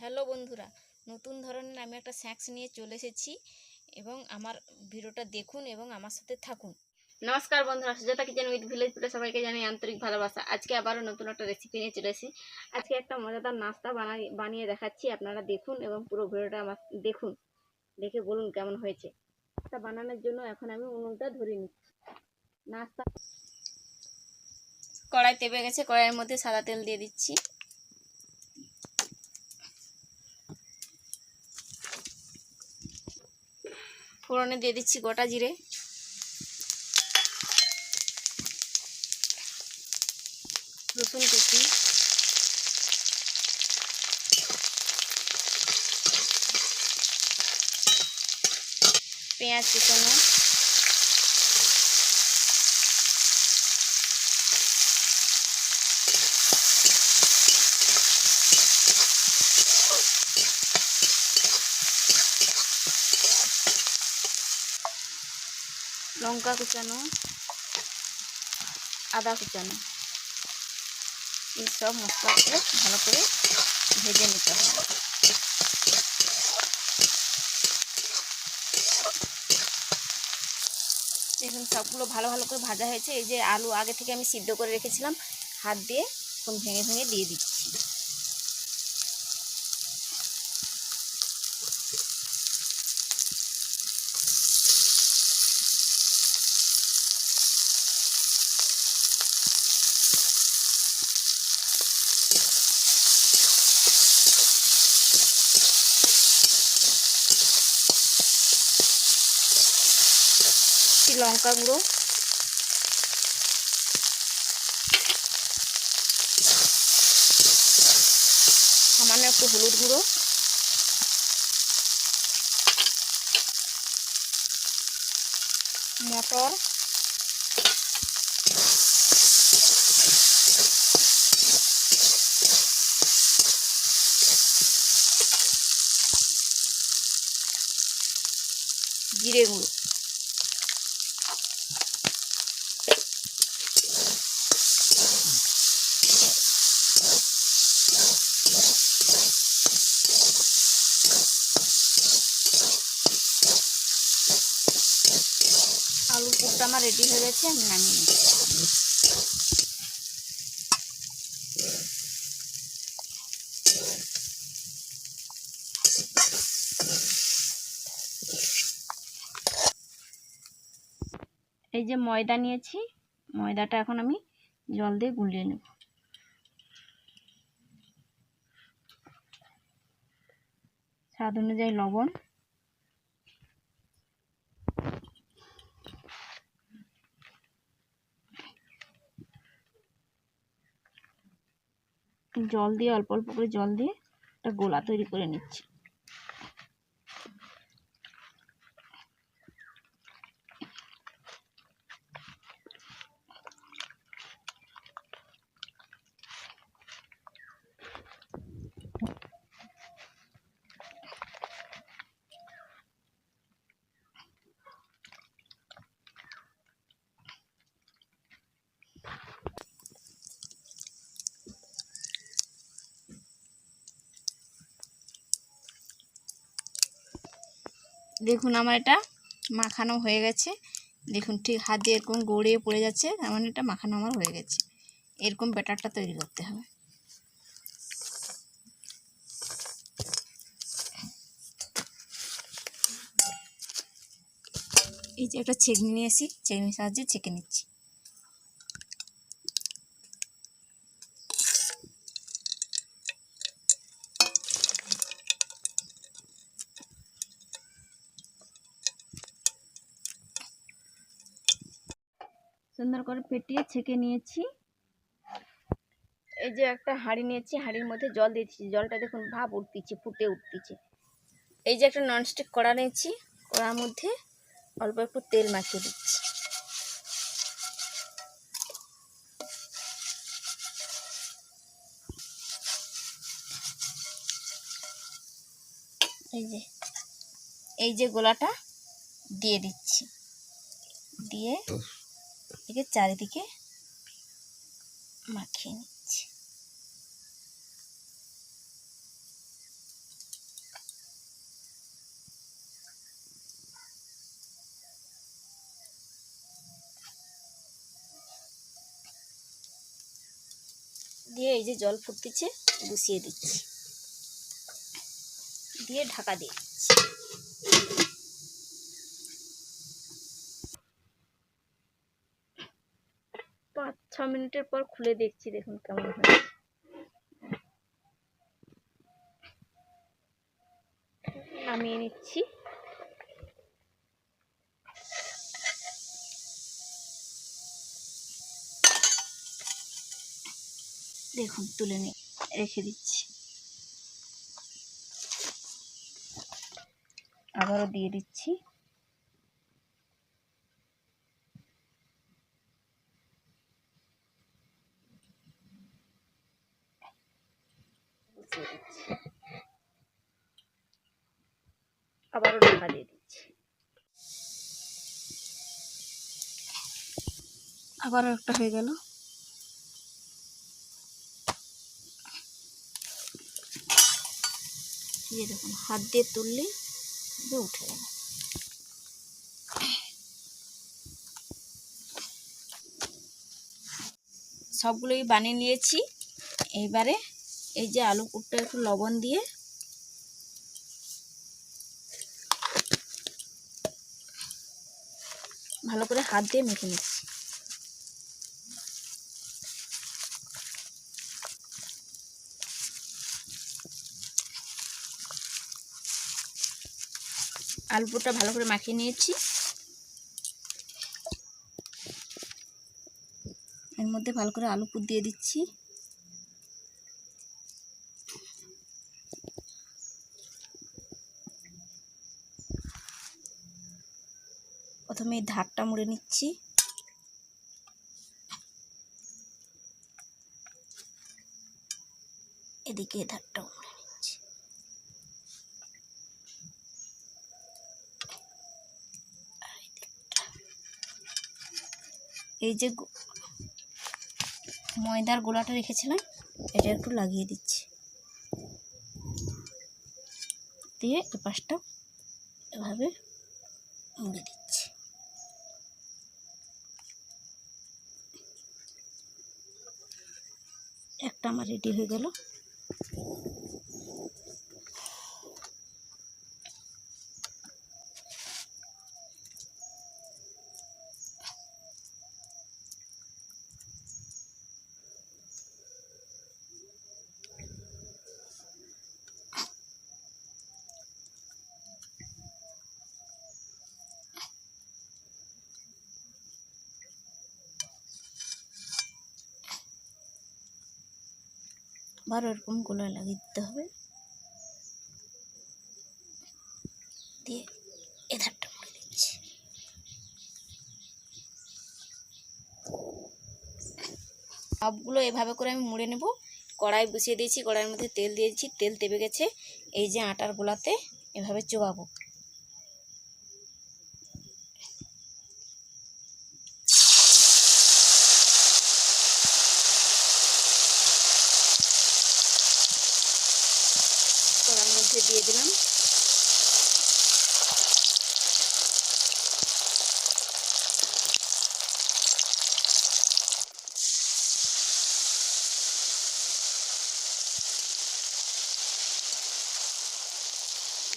Hello বন্ধুরা নতুন ধরনের আমি একটা স্ন্যাক্স নিয়ে চলে এসেছি এবং আমার ভিডিওটা দেখুন এবং আমার সাথে থাকুন। নমস্কার বন্ধুরা সুজাতা কিচেন উইথ ভিলেজ ফুডে সবাইকে জানাই আন্তরিক ভালোবাসা। আজকে আবারও নতুন একটা রেসিপি নিয়ে চলে এসেছি। আজকে একটা মজাদার নাস্তা বানাই বানিয়ে দেখাচ্ছি আপনারা দেখুন এবং পুরো ভিডিওটা আমার দেখুন। দেখে বলুন কেমন হয়েছে। নাস্তা বানানোর জন্য এখন আমি উনুনটা ধরে নিচ্ছি। নাস্তা কড়াই তেপে গেছে কড়াইয়ের মধ্যে সাদা তেল দিয়ে দিচ্ছি। ফোড়নে দিয়ে দিচ্ছি গোটা জিরে। রসুন কুচি। পেঁয়াজ কুচানো। লঙ্কা কুচানো, আদা কুচানো। এই সব মশলাগুলো ভালো করে ভেজে নিতে হবে। দেখুন, সবগুলো ভালো ভালো করে ভাজা হয়েছে। এই যে আলু আগে থেকে আমি সিদ্ধ করে রেখেছিলাম, হাত দিয়ে এখন ভেঙে ভেঙে দিয়ে দিচ্ছি। লঙ্কা গুঁড়ো। সামান্য একটু হলুদ গুঁড়ো। মটর। জিরে গুঁড়ো। আলুর পুরটা আমার রেডি হয়ে গেছে, আমি নামিয়ে নিচ্ছি। এই যে ময়দা নিয়েছি, ময়দাটা এখন আমি জল দিয়ে গুলিয়ে নেব। স্বাদ অনুযায়ী লবণ। জল দিয়ে অল্প অল্প করে জল দিয়ে একটা গোলা তৈরি করে নিচ্ছি। দেখুন আমার এটা মাখানো হয়ে গেছে। দেখুন ঠিক হাত দিয়ে এরকম গড়িয়ে পড়ে যাচ্ছে, তার মানে এটা মাখানো আমার হয়ে গেছে। এরকম ব্যাটারটা তৈরি করতে হবে। এই যে একটা ছেঁকনি নিয়ে এসি ছেঁকনির সাহায্যে ছেঁকে নিচ্ছি। সুন্দর করে পেটিয়ে ছেঁকে নিয়েছি। এই যে একটা হাঁড়ি নিয়েছি, হাঁড়ির মধ্যে জল দিয়েছি জলটা দেখুন ভাপ উঠতেছে, ফুটে উঠতেছে। এই যে একটা ননস্টিক কড়া নিয়েছি, কড়ার মধ্যে অল্প একটু তেল মাখিয়ে দিচ্ছি। এই যে এই যে গোলাটা দিয়ে দিচ্ছি। দিয়ে একে চারিদিকে মাখিয়ে নিচ্ছি। দিয়ে এই যে জল ফুটতেছে, গুছিয়ে দিচ্ছি। দিয়ে ঢাকা দিয়ে দিচ্ছি। মিনিটের পর খুলে দেখছি, দেখুন কেমন হয়েছে। নামিয়ে নিচ্ছি। দেখুন, তুলে নিয়ে রেখে দিচ্ছি। আবারও দিয়ে দিচ্ছি। দিচ্ছি। আবারও ঢাকা দিয়ে দিচ্ছি। আবারও একটা হয়ে গেল। দেখুন হাত দিয়ে তুললে উঠে গেল। সবগুলোই বানিয়ে নিয়েছি। এইবারে এই যে আলু পুরটা একটু লবণ দিয়ে। ভালো করে হাত দিয়ে মেখে নিচ্ছি। আলু পুরটা ভালো করে মাখিয়ে নিয়েছি। এর মধ্যে ভালো করে আলু পুর দিয়ে দিচ্ছি। প্রথমে ধারটা মুড়ে নিচ্ছি। এদিকে এই ধারটাও মুড়ে নিচ্ছি। এই যে ময়দার গোলাটা রেখেছিলাম, এটা একটু লাগিয়ে দিচ্ছি। দিয়ে এ পাশটা এভাবে মুড়ে দিচ্ছি একটা আমার রেডি হয়ে গেল। আবার ওরকম গোলা লাগিয়ে দিতে হবে। দিয়ে এধারটা ধারটা মুড়ে দিচ্ছি। সবগুলো এভাবে করে আমি মুড়ে নেব। কড়াই বসিয়ে দিয়েছি, কড়াইয়ের মধ্যে তেল দিয়েছি, তেল তেবে গেছে। এই যে আটার গোলাতে এভাবে চোবাবো কড়ার মধ্যে দিয়ে দিলাম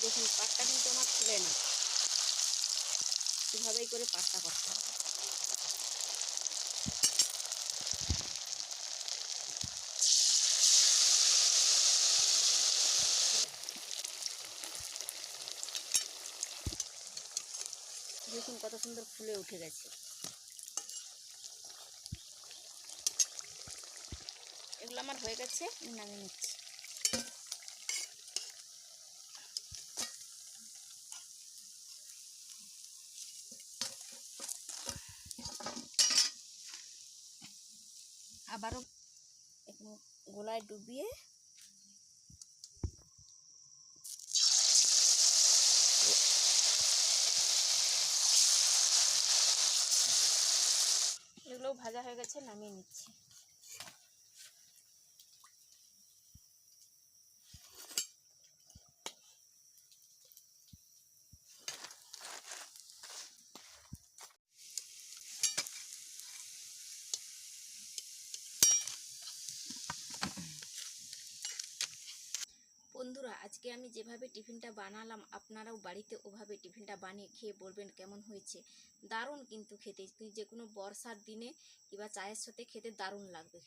দেখুন পাটটা কিন্তু আমার খুলে না এভাবেই করে পাটটা করতে হবে দেখুন কত সুন্দর ফুলে উঠে গেছে। এগুলো আমার হয়ে গেছে নামিয়ে নিচ্ছি। আবারও গোলায় ডুবিয়ে এগুলো ভাজা হয়ে গেছে নামিয়ে নিচ্ছি বন্ধুরা আজকে আমি যেভাবে টিফিনটা বানালাম, আপনারাও বাড়িতে ওভাবে টিফিনটা বানিয়ে খেয়ে বলবেন কেমন হয়েছে। দারুণ কিন্তু খেতে। যে কোনো বর্ষার দিনে কিংবা চায়ের সাথে খেতে দারুণ লাগবে